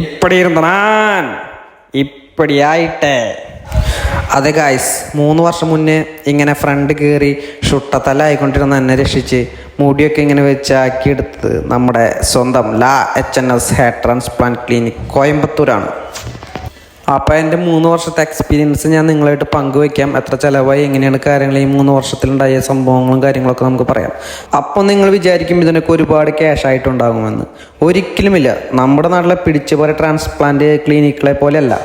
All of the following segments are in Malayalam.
ഇപ്പടി ഇരുന്നാൻ ഇപ്പടിയായിട്ട്. അതെ ഗായ്സ് മൂന്ന് വർഷം മുന്നേ ഇങ്ങനെ ഫ്രണ്ട് കയറി ഷുട്ടത്തലായിക്കൊണ്ടിരുന്ന എന്നെ രക്ഷിച്ച് മുടിയൊക്കെ ഇങ്ങനെ വെച്ച് ആക്കിയെടുത്ത് നമ്മുടെ സ്വന്തം La H N S hair transplant clinic കോയമ്പത്തൂരാണ്. അപ്പോൾ എന്റെ മൂന്ന് വർഷത്തെ എക്സ്പീരിയൻസ് ഞാൻ നിങ്ങളായിട്ട് പങ്കുവയ്ക്കാം എത്ര ചിലവായി എങ്ങനെയാണ് കാര്യങ്ങൾ ഈ മൂന്ന് വർഷത്തിലുണ്ടായ സംഭവങ്ങളും കാര്യങ്ങളൊക്കെ നമുക്ക് പറയാം. അപ്പോൾ നിങ്ങൾ വിചാരിക്കും ഇതിനൊക്കെ ഒരുപാട് ക്യാഷ് ആയിട്ടുണ്ടാകുമെന്ന്. ഒരിക്കലുമില്ല. നമ്മുടെ നാട്ടിലെ പിടിച്ചുപോലെ ട്രാൻസ്പ്ലാന്റ് ക്ലിനിക്കുകളെ പോലെയല്ല.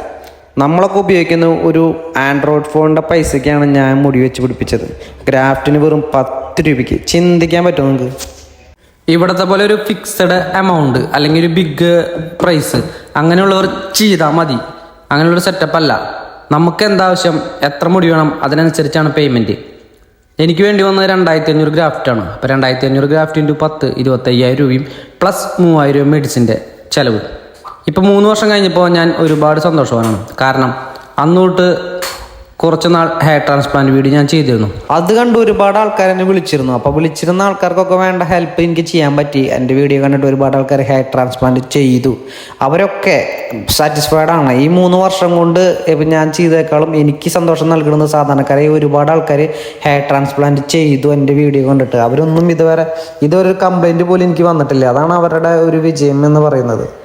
നമ്മളൊക്കെ ഉപയോഗിക്കുന്ന ഒരു ആൻഡ്രോയിഡ് ഫോണിന്റെ പൈസയ്ക്കാണ് ഞാൻ മുടി വെച്ച് പിടിപ്പിച്ചത്. ഗ്രാഫ്റ്റിന് വെറും പത്ത് രൂപയ്ക്ക്. ചിന്തിക്കാൻ പറ്റുമോ നിങ്ങൾക്ക്? ഇവിടത്തെ പോലെ ഒരു ഫിക്സഡ് എമൗണ്ട് അല്ലെങ്കിൽ ഒരു ബിഗ് പ്രൈസ് അങ്ങനെയുള്ളവർ ചെയ്താൽ മതി. അങ്ങനെയുള്ളൊരു സെറ്റപ്പ് അല്ല. നമുക്ക് എന്താവശ്യം എത്ര മുടി വേണം അതിനനുസരിച്ചാണ് പേയ്മെന്റ് എനിക്ക് വേണ്ടി വന്നത് രണ്ടായിരത്തി അഞ്ഞൂറ് ഗ്രാഫ്റ്റാണ് അപ്പോൾ രണ്ടായിരത്തി അഞ്ഞൂറ് ഗ്രാഫ്റ്റ് ഇന്റു പത്ത് ഇരുപത്തയ്യായിരം രൂപയും പ്ലസ് മൂവായിരം രൂപ മെഡിസിന്റെ ചിലവ്. ഇപ്പോൾ മൂന്ന് വർഷം കഴിഞ്ഞപ്പോൾ ഞാൻ ഒരുപാട് സന്തോഷവാനാണ്. കാരണം അന്ന് തൊട്ട് കുറച്ച് നാൾ ഹെയർ ട്രാൻസ്പ്ലാന്റ് വീഡിയോ ഞാൻ ചെയ്തിരുന്നു. അത് കണ്ട് ഒരുപാട് ആൾക്കാർ എന്നെ വിളിച്ചിരുന്നു. അപ്പോൾ വിളിച്ചിരുന്ന ആൾക്കാർക്കൊക്കെ വേണ്ട ഹെൽപ്പ് എനിക്ക് ചെയ്യാൻ പറ്റി. എന്റെ വീഡിയോ കണ്ടിട്ട് ഒരുപാട് ആൾക്കാർ ഹെയർ ട്രാൻസ്പ്ലാന്റ് ചെയ്തു. അവരൊക്കെ സാറ്റിസ്ഫൈഡ് ആണ്. ഈ മൂന്ന് വർഷം കൊണ്ട് ഇപ്പം ഞാൻ ചെയ്തേക്കാളും എനിക്ക് സന്തോഷം നൽകുന്നത് സാധാരണക്കാരെ ഒരുപാട് ആൾക്കാർ ഹെയർ ട്രാൻസ്പ്ലാന്റ് ചെയ്തു എന്റെ വീഡിയോ കണ്ടിട്ട്. അവരൊന്നും ഇതുവരെ ഇതൊരു കംപ്ലൈന്റ് പോലും എനിക്ക് വന്നിട്ടില്ല. അതാണ് അവരുടെ ഒരു വിജയം എന്ന് പറയുന്നത്.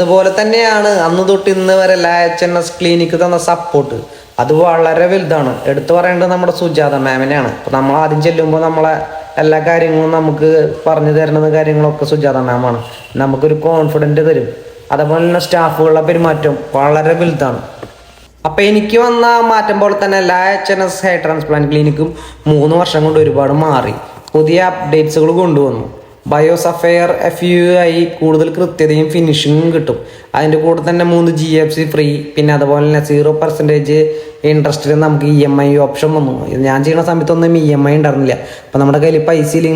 അതുപോലെ തന്നെയാണ് അന്ന് തൊട്ട് ഇന്ന് വരെ La H N S clinic തന്ന സപ്പോർട്ട് അത് വളരെ വലുതാണ്. എടുത്തു പറയേണ്ടത് നമ്മുടെ സുജാത മാമിനെയാണ് ഇപ്പം നമ്മൾ ആദ്യം ചെല്ലുമ്പോൾ നമ്മളെ എല്ലാ കാര്യങ്ങളും നമുക്ക് പറഞ്ഞു തരുന്നത് കാര്യങ്ങളൊക്കെ സുജാത മാമാണ് നമുക്കൊരു കോൺഫിഡന്റ് തരും. അതേപോലെ തന്നെ സ്റ്റാഫുകളുടെ പെരുമാറ്റം വളരെ വലുതാണ്. അപ്പം എനിക്ക് വന്ന മാറ്റം പോലെ തന്നെ La H N S hair transplant ക്ലിനിക്കും മൂന്ന് വർഷം കൊണ്ട് ഒരുപാട് മാറി. പുതിയ അപ്ഡേറ്റ്സുകൾ കൊണ്ടുവന്നു. ബയോസഫെയർ എഫ് യു ആയി കൂടുതൽ കൃത്യതയും ഫിനിഷിങ്ങും കിട്ടും. അതിന്റെ കൂടെ തന്നെ മൂന്ന് ജി എഫ് സി ഫ്രീ പിന്നെ അതുപോലെ തന്നെ സീറോ പെർസെന്റേജ് ഇൻട്രസ്റ്റിൽ നമുക്ക് ഇ എം ഐ ഓപ്ഷൻ വന്നു. ഞാൻ ചെയ്യുന്ന സമയത്തൊന്നും ഇ എം ഐ ഉണ്ടായിരുന്നില്ല. അപ്പോൾ നമ്മുടെ കയ്യിൽ പൈസ